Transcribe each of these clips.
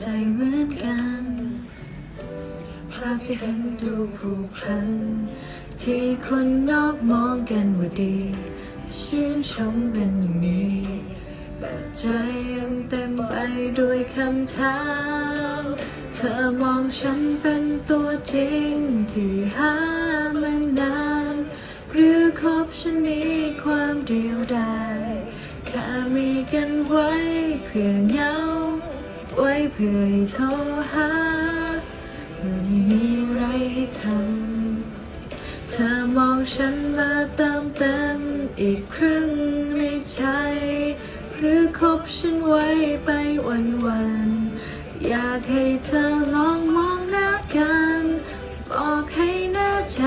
ใจเหมือนกัน ภาพที่เห็นดูผูกพัน ที่คนนอกมองกันว่าดี ชื่นชมเป็นอย่างนี้แต่ใจยังเต็มไปด้วยคำถาม เธอมองฉันเป็นตัวจริงที่หามานาน หรือคบฉันมีความเดียวดายแค่มีกันไว้เพื่อเหงา ไว้เพื่อโทรหาไม่มีไรให้ทำเธอมองฉันมาเติมเต็มอีกครึ่งในใจ หรือคบฉันไว้ไปวันวันๆอยากให้เธอลองมองหน้ากันบอกให้แน่ใจ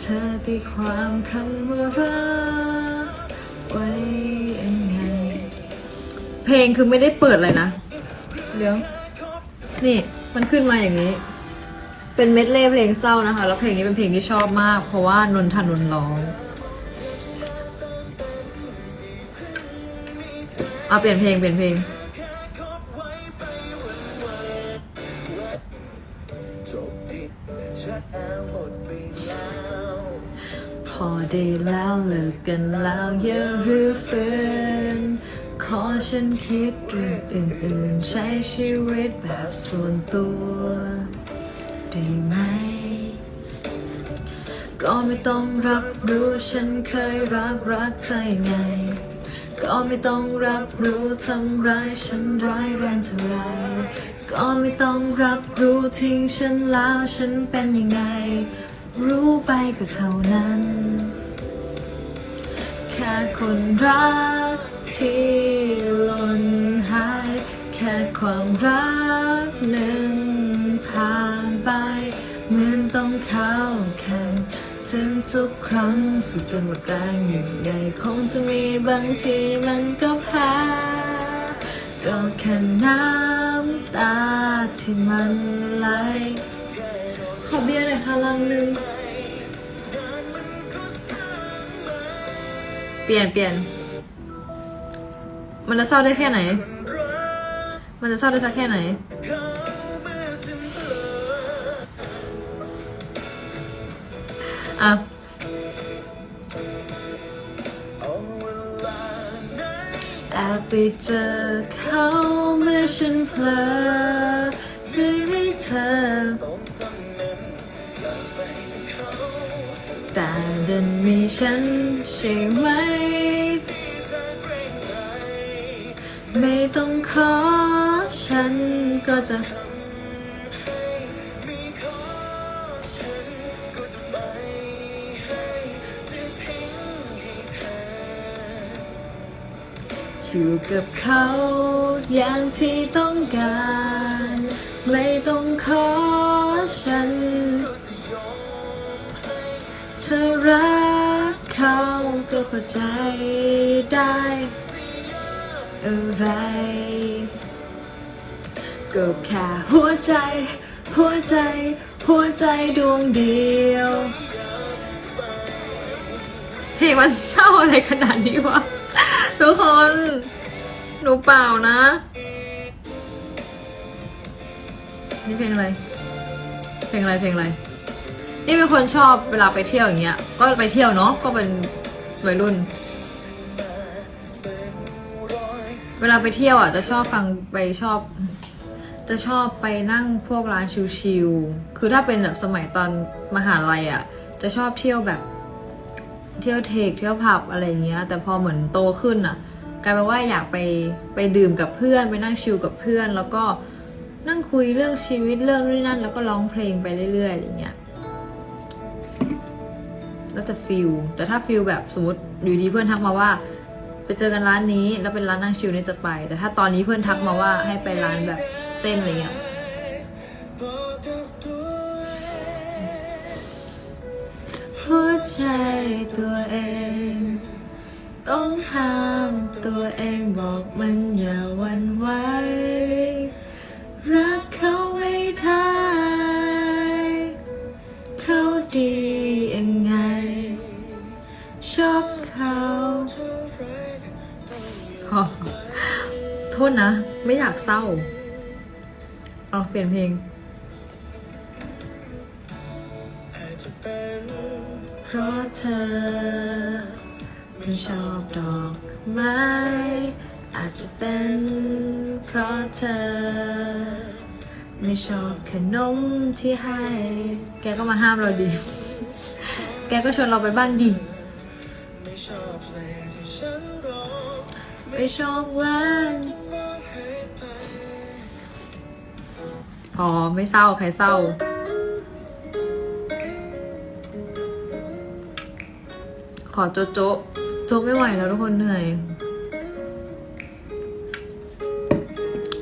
เธอตีความคำว่ารัก ลงคือไม่ได้เปิดเลยนะ เดี๋ยว นี่มันขึ้นมาอย่างนี้ เป็นเม็ดเล่เพลงเศร้านะคะ แล้วเพลงนี้เป็นเพลงที่ชอบมาก เพราะว่านนทนนร้องเอาเปลี่ยนเพลงเปลี่ยนเพลงพอได้แล้วเลิกกันแล้วอย่ารื้อฟื้น อฉันคิดเรื่องอื่นๆ ใช้ชีวิตแบบส่วนตัวได้ไหม ก็ไม่ต้องรับรู้ฉันเคยรักรักเธอยังไง ก็ไม่ต้องรับรู้ทำร้ายฉันร้ายแรงเท่าไร ก็ไม่ต้องรับรู้ทิ้งฉันแล้วฉันเป็นยังไง รู้ไปก็เท่านั้น แค่คนรัก ที่หล่นหาย แค่ความรักหนึ่งผ่านไป เหมือนต้องเข้าแข่งถึงทุกครั้งสุดจนหมดแรงยังไงคงจะมีบางทีมันก็แพ้ก็แค่น้ำตาที่มันไหลขอเบียร์หน่อยค่ะลังหนึ่งเปลี่ยนเปลี่ยน มันจะเศร้าได้แค่ไหน มันจะเศร้าได้สักแค่ไหน อะ แอบไปเจอเขาเมื่อฉันเพลอหรือให้เธอ แต่ดันมีฉันใช่ไหม ไม่ต้องขอฉันก็จะอยู่กับเขาอย่างที่ต้องการ ไม่ต้องขอฉันเธอรักเขาก็เข้าใจได้ อะไร ก็แค่หัวใจ หัวใจ หัวใจดวงเดียวเพลงมันเศร้าอะไรขนาดนี้วะทุกคน หนูเปล่านะ นี่เพลงอะไร เพลงอะไร เพลงอะไร นี่เป็นคนชอบเวลาไปเที่ยวอย่างเงี้ย ก็ไปเที่ยวเนาะ ก็เป็นวัยรุ่น เวลาไปเที่ยวอะจะชอบฟังไปชอบ จะชอบไปนั่งพวกร้านชิลๆคือถ้าเป็นแบบสมัยตอนมหาลัยอะ จะชอบเที่ยวแบบ เที่ยวเทคเที่ยวผับอะไรเงี้ย แต่พอเหมือนโตขึ้นอะกลายเป็นว่าอยากไปไปดื่มกับเพื่อน ไปนั่งชิลกับเพื่อน แล้วก็นั่งคุยเรื่องชีวิตเรื่องนู่นนั่น แล้วก็ร้องเพลงไปเรื่อยๆอะไรเงี้ยแล้วแต่ฟิลแต่ถ้าฟิลแบบสมมติอยู่ดีเพื่อนทักมาว่า เจอกันร้านนี้ แล้วเป็นร้านนั่งชิลนี่จะไป แต่ถ้าตอนนี้เพื่อนทักมาว่าให้ไปร้านแบบเต้นอะไรเงี้ยหัวใจตัวเอง ต้องห้ามตัวเองบอกมันอย่าวันไหวรัก ษนะ ไม่อยากเศร้าอ๋อเปลี่ยนเพลงเพราะเธอไม่ชอบดอกไม้อาจจะเป็นเพราะเธอ ไม่ชอบขนมที่ให้ แกก็มาห้ามเราดิ แกก็ชวนเราไปบ้างดิไม่ชอบเพลงที่ฉันร้องไม่ชอบแว่น พอไม่เศร้าใครเศร้า ขอโจะโจะโจะไม่ไหวแล้วทุกคนเหนื่อย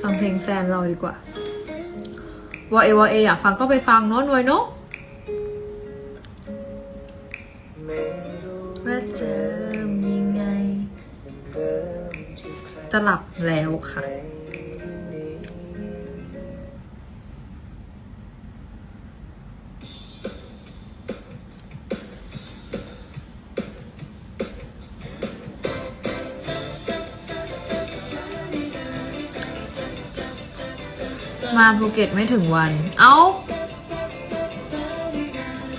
ฟังเพลงแฟนเราดีกว่าวอเอวอเออยากฟังก็ไปฟังโน้นไว้เนาะว่าจะยังไงเริ่มที่ใครจะหลับแล้วค่ะ ภูเก็ตไม่ถึงวัน เอ้า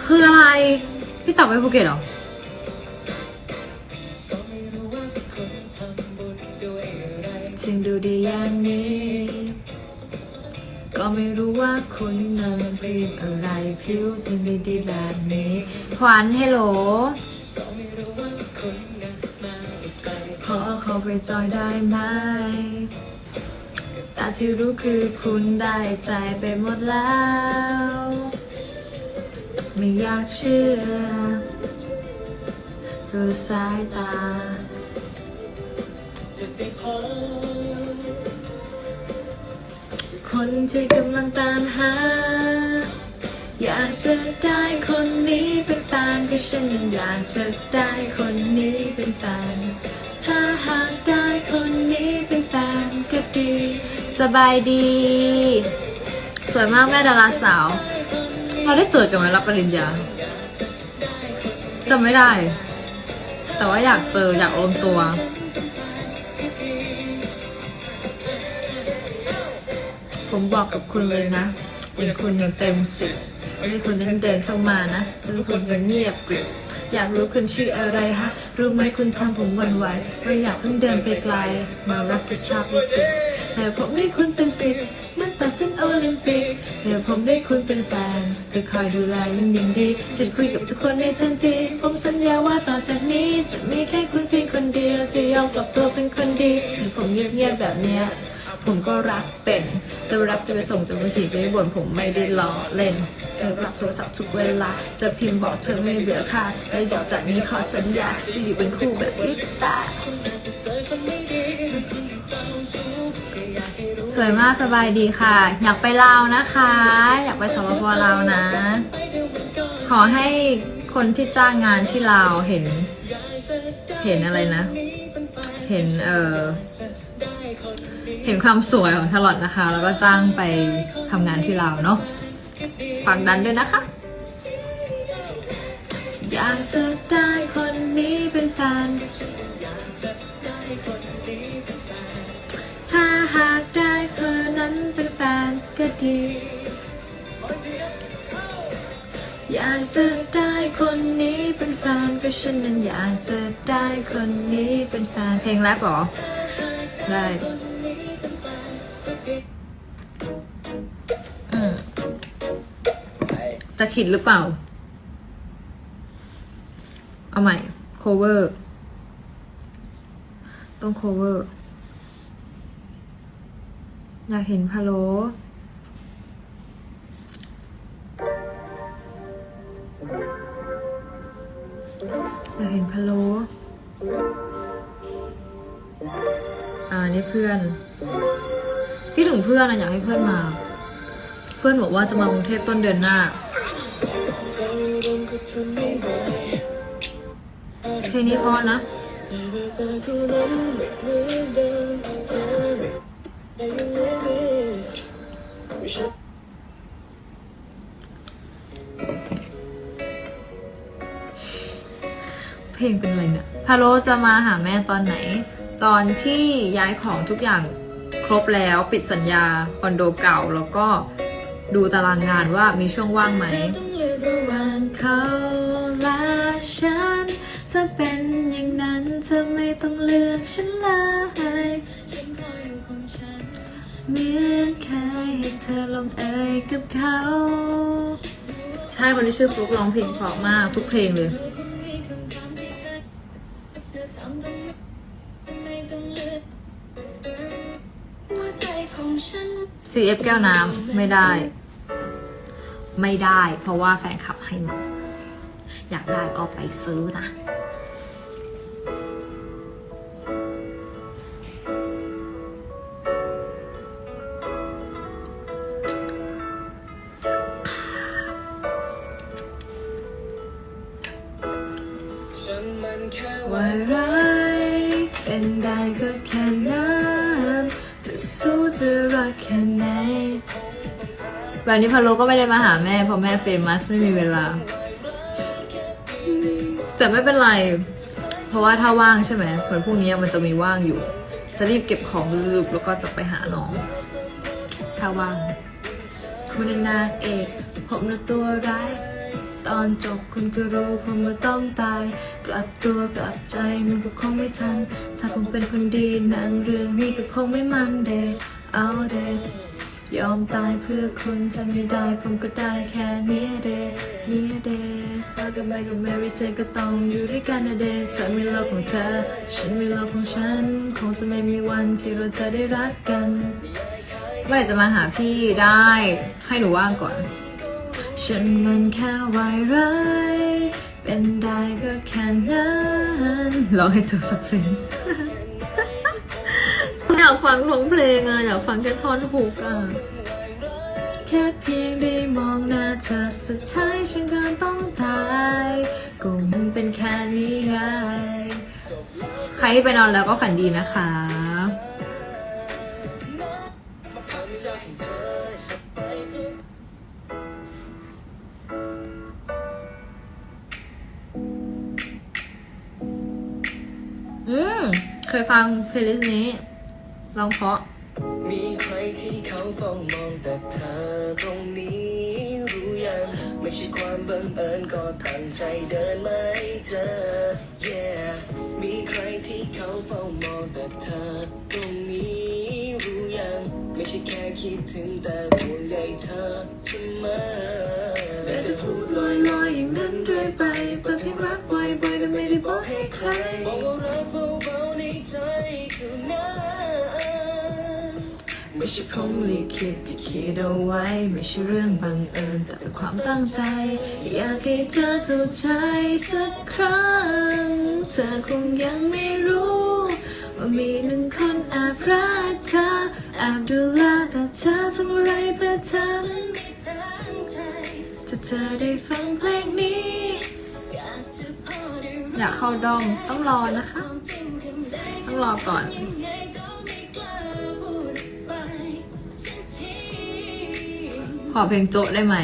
คืออะไร พี่ตับไปภูเก็ตเหรอ จึงดูดีอย่างนี้ ก็ไม่รู้ว่าคุณนำพรีมอะไรผิวจึงดีดีแบบนี้ขวัญเฮลโหลขอเข้าไปจอยได้ไหม ที่รู้คือคุณได้ใจไปหมดแล้ว ไม่อยากเชื่อดูสายตาจะไปขอคนที่กำลังตามหา อยากจะได้คนนี้เป็นแฟนเพราะฉันยังอยากจะได้คนนี้เป็นแฟนถ้าหากได้คนนี้เป็นแฟนก็ดี สบายดี สวยมากแม่ดาราสาว เราได้เจอกันไหมรับปริญญาจำไม่ได้ แต่ว่าอยากเจออยากรวมตัว ผมบอกกับคุณเลยนะอย่างคุณยังเต็มสิบให้คุณนั้นเดินเข้ามานะแล้คุณก็เงียบกริบอยากรู้คุณชื่ออะไรฮะ รู้ไหมคุณทำผมหวันไหวไม่อยากเพิ่งเดินไปไกล มารับผิดชอบด้วยสิ แต่ผมได้คุณเต็มสิบมันตัดเส้นโอลิมปิกเดี๋ยวผมได้คุณเป็นแฟน จะคอยดูแลมันอย่างดี จะคุยกับทุกคนในทันที ผมสัญญาว่าต่อจากนี้ จะมีแค่คุณเพียงคนเดียว จะยอมกลับตัวเป็นคนดีแต่ผมเงียบๆแบบเนี้ยผมก็รักเป็น จะรับจะไปส่งจะไปขี่จะไปบ่นผมไม่ได้ล้อเล่นเธอรับโทรศัพท์ทุกเวลา จะพิมพ์บอกเธอไม่เบื่อค่ะและหยอกจากนี้ขอสัญญาจะอยู่เป็นคู่แบบลิปตา สวยมากสบายดีค่ะ อยากไปลาวนะคะ อยากไปสปปลาวนะไปเดี๋ยวนก็ขอให้คนที่จ้างงานที่ลาวเห็น เห็นอะไรนะ เห็นเออเห็นความสวยของชาลอตนะคะ แล้วก็จ้างไปทำงานที่ลาวเนาะฝากดันด้วยนะคะ อยากจะได้คนนี้เป็นแฟน จะได้คนนี้เป็นแฟนเพราะฉันนั้นอยากจะได้คนนี้เป็นแฟนเพลงแรปหรอ ได้จะขิดหรือเปล่า เอาใหม่ cover ต้อง cover อยากเห็นพะโล อ่านี่เพื่อนพี่ถึงเพื่อนอะอยากให้เพื่อนมา เพื่อนบอกว่าจะมากรุงเทพต้นเดือนหน้าเพลงนี้พราะนะเวลาคู่นั้นไม่เหมือนเดิมเธอไม่ยังไม่มีไม่ใช่เพลงเป็นอะไรเนี่ยพาโลจะมาหาแม่ตอนไหน ตอนที่ย้ายของทุกอย่างคครบแล้วปิดสัญญาคอนโดเก่า แล้วก็ดูตารางงานว่ามีช่วงว่างไหมต้องเลือกระหว่างเขาและฉันถ้าเป็นอย่างนั้นเธอไม่ต้องเลือกฉันเลยฉันคอยอยู่ของฉันเหมือนเคยให้เธอลงเอยกับเขา ใช่คนที่ชื่อฟลุกร้องเพลงเพราะมากทุกเพลงเลย CF แก้วน้ำไม่ได้ ไม่ได้ เพราะว่าแฟนคลับให้มาอยากได้ก็ไปซื้อนะว่าร้ายเป็นได้ก็แค่นั้นจะ สู้จะรักแค่ไหนแบบนี้พาโลก็ไม่ได้มาหาแม่เพราะแม่เฟมัสไม่มีเวลา แต่ไม่เป็นไร เพราะว่าถ้าว่างใช่ไหมเหมือนพรุ่งนี้มันจะมีว่างอยู่ จะรีบเก็บของรีบแล้วก็จะไปหาน้อง ถ้าว่างคุณน่ะนางเอกผมนะตัวร้าย ตอนจบคุณก็รู้ผมว่าต้องตาย กลับตัวกลับใจมันก็คงไม่ทัน ถ้าผมเป็นคนดีหนังเรื่องนี้ก็คงไม่มันเดเอาเดยอมตายเพื่อคุณจะไม่ได้ผมก็ได้แค่เนี้เดเนี้เดสว่ากับแม่กับแมรี่เจนก็ต้องอยู่ด้วยกันนะเดเธอมีโลกของเธอ ฉันมีโลกของฉัน คงจะไม่มีวันที่เราจะได้รักกันเมื่อไหร่จะมาหาพี่ได้ ให้หนูว่างก่อน ฉันมันแค่วายร้ายเป็นได้ก็แค่นั้นร้องให้จบสักเพลงอยากฟังทั้งเพลงอะอยากฟังแค่ท่อนฮุกอะแค่เพียงได้มองหน้าเธอสุดท้ายฉันก็ต้องตายก็มันเป็นแค่นิยายใครที่ไปนอนแล้วก็ฝันดีนะคะ เคยฟังเพลย์ลิสต์นี้ลองเพราะ มีใครที่เขาเฝ้ามองแต่เธอตรงนี้รู้ยัง ไม่ใช่ความบังเอิญก็ตั้งใจเดินมาให้เจอ yeah มีใครที่เขาเฝ้ามองแต่เธอตรงนี้รู้ยัง ไม่ใช่แค่คิดถึงแต่ห่วงใยเธอเสมอแต่จะพูดลอยๆอย่างนั้นเรื่อยไปเปิดเพลงรักไว้บ่อยแต่ไม่ได้บอกให้ใครบอกว่ารัก ไม่ใช่ผมลิขิตที่คิดเอาไว้ ไม่ใช่เรื่องบังเอิญแต่เป็นความตั้งใจ อยากให้เธอเข้าใจสักครั้ง เธอคงยังไม่รู้ ว่ามีหนึ่งคนแอบรักเธอแอบดูแลแต่เธอทำอะไรเพื่อเธอถ้าเธอได้ฟังเพลงนี้ อยากเข้าดอมต้องรอนะคะ ต้องรอก่อน อเพลงโจ๊ะได้ไหม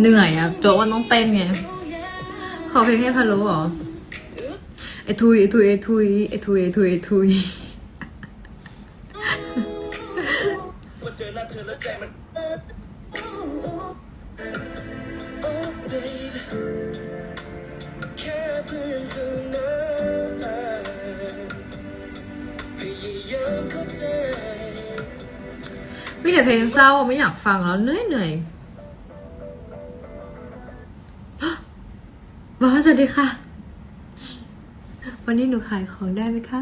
เหนื่อยอะโจ๊ะมันต้องเต้นไง ขอเพลงให้พะโล้เหรอไอทุยไอทุยไอทุยไอทุยไอทุยไอทุยว่าเมีแต่เพลงเศร้าไม่อยากฟังแล้วเหนื่อยเหนื่อยบอสสวัสดีค่ะ วันนี้หนูขายของได้ไหมคะ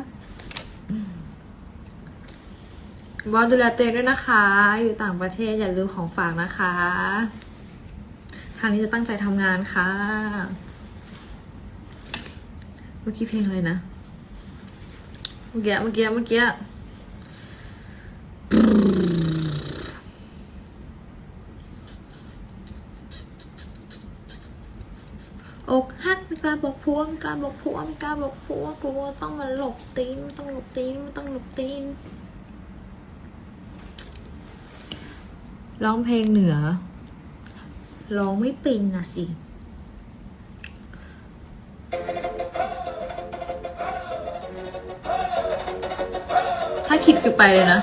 บอสดูแลเตงด้วยนะคะ อยู่ต่างประเทศอย่าลืมของฝากนะคะ ทางนี้จะตั้งใจทำงานค่ะ เมื่อกี้เพลงอะไรนะ เมื่อกี้ เมื่อกี้ เมื่อกี้หักไม่ก ล้าบอกพวงกล้าบอกพวงกล้าบอกพวงกลัวต้องมาหลบตีนต้องหลบตีนต้องหลบตีนร้องเพลงเหนือร้องไม่เป็นนะสิถ้าคิดคือไปเลยนะ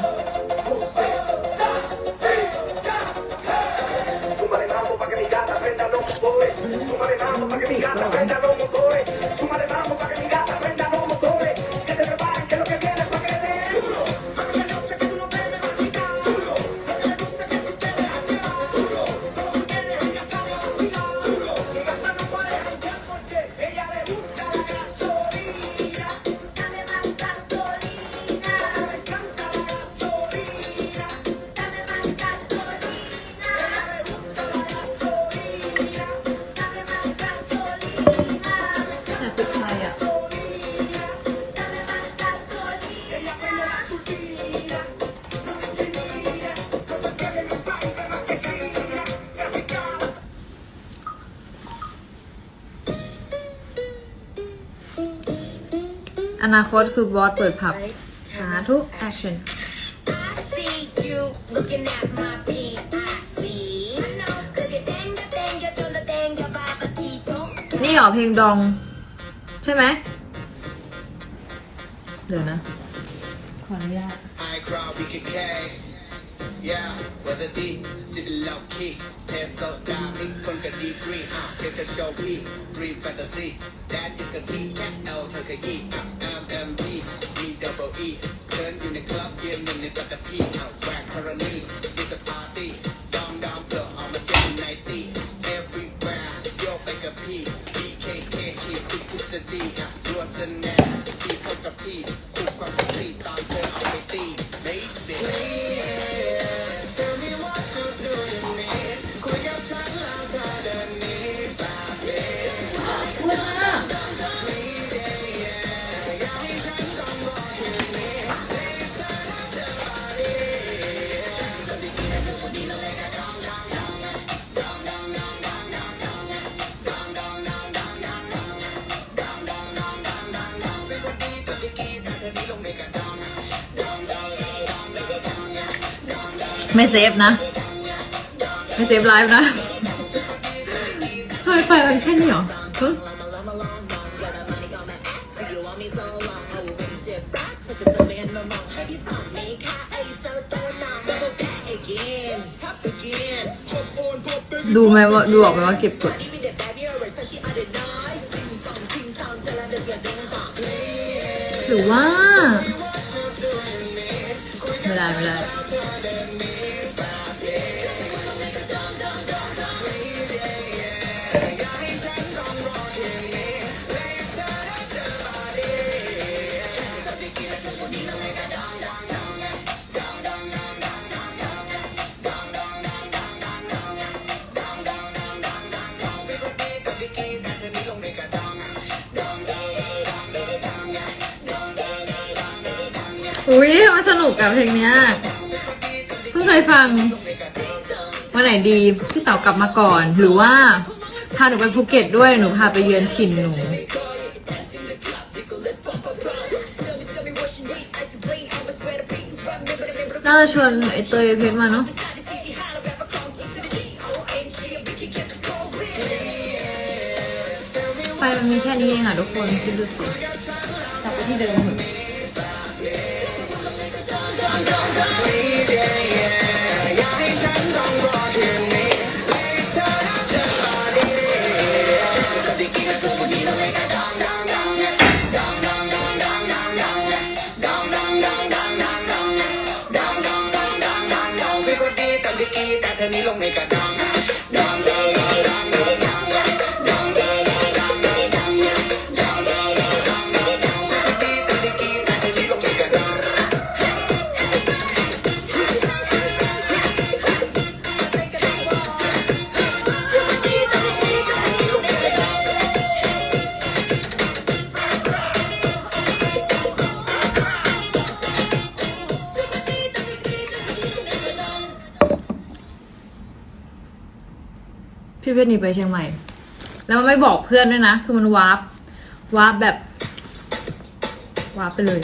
นาคตคือบอสเปิดผับ สาธุ action I นี่เหรอเพลงดอง ใช่ไหม เดี๋ยวนะ ขออนุญาตเ M M P มี double E เชิญอยู่ในคลับเย็นหนึ่งในปัตตพีอะแวกธรณี is a party ดองดองเกิดออกมาเจอในตี everywhere โยกไปกับพี่ BKK ชีพทุกทฤษฎีอะรัวสนแนร์ที่เข้ากับพี่ คู่ความเซ็กซี่ตามเธอเอาไปตี baby ไม่เซฟนะ ไม่เซฟไลฟ์นะทำไมไฟมันแค่นี้เหรอดูไหมว่าดูออกไหมว่าเก็บกดหรือว่าไม่ได้ไม่ได้ อุ้ยมันสนุกกับเพลงเนี้ยเพิ่งเคยฟังวันไหนดีพี่เต๋ากลับมาก่อน หรือว่าพาหนูไปภูเก็ตด้วยหนูพาไปเยือนถิ่นหนูน่าจะชวนไอเตยเพชรมาเนาะไฟมันมีแค่นี้เองอะทุกคนคิดดูสิกลับไปที่เดิมเถ นี้ลงในกระดอง พี่เพชรหนีไปเชียงใหม่ แล้วมันไม่บอกเพื่อนด้วยนะ คือมันวาร์ปวาร์ปแบบ วาร์ปไปเลย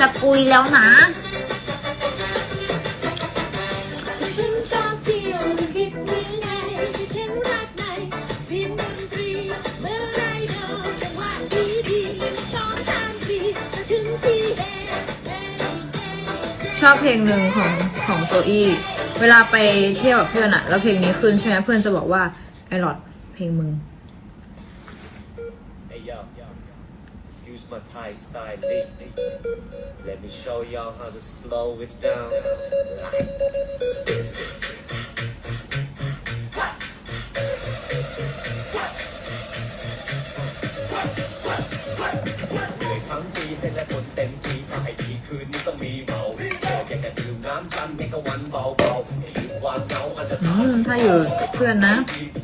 จะปุยแล้วนะ อบเพลงหนึ่งของของโจอี้เวลาไปเที่ยวกับเพื่อนอะแล้วเพลงนี้ขึ้นใช่ไหมเพื่อนจะบอกว่าไอรอดเพลงมึง Hey yo, excuse my Thai style let me show y'all how to slow it down. ถ้าอยู่เพื่อนนะ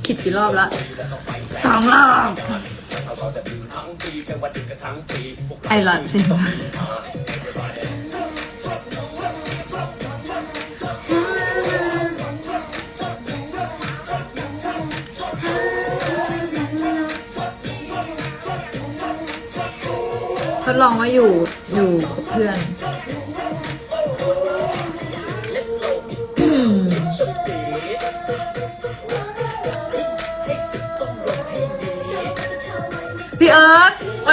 คิดกี่รอบละสองรอบไอหลอดทดลองว่าอยู่อยู่เพื่อน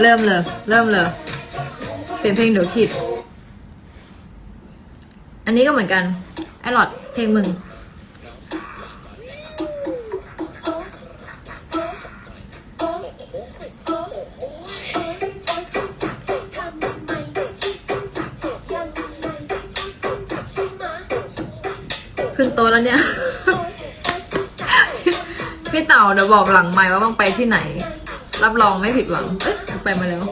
เริ่มเลย เริ่มเลย เปลี่ยนเพลงเดี๋ยวคิด อันนี้ก็เหมือนกัน ไอหลอดเพลงมึง ขึ้นโตแล้วเนี่ย พี่เต่าเดี๋ยวบอกหลังไมค์ว่าต้องไปที่ไหน รับรองไม่ผิดหวัง เอ๊ะไปมาแล้ว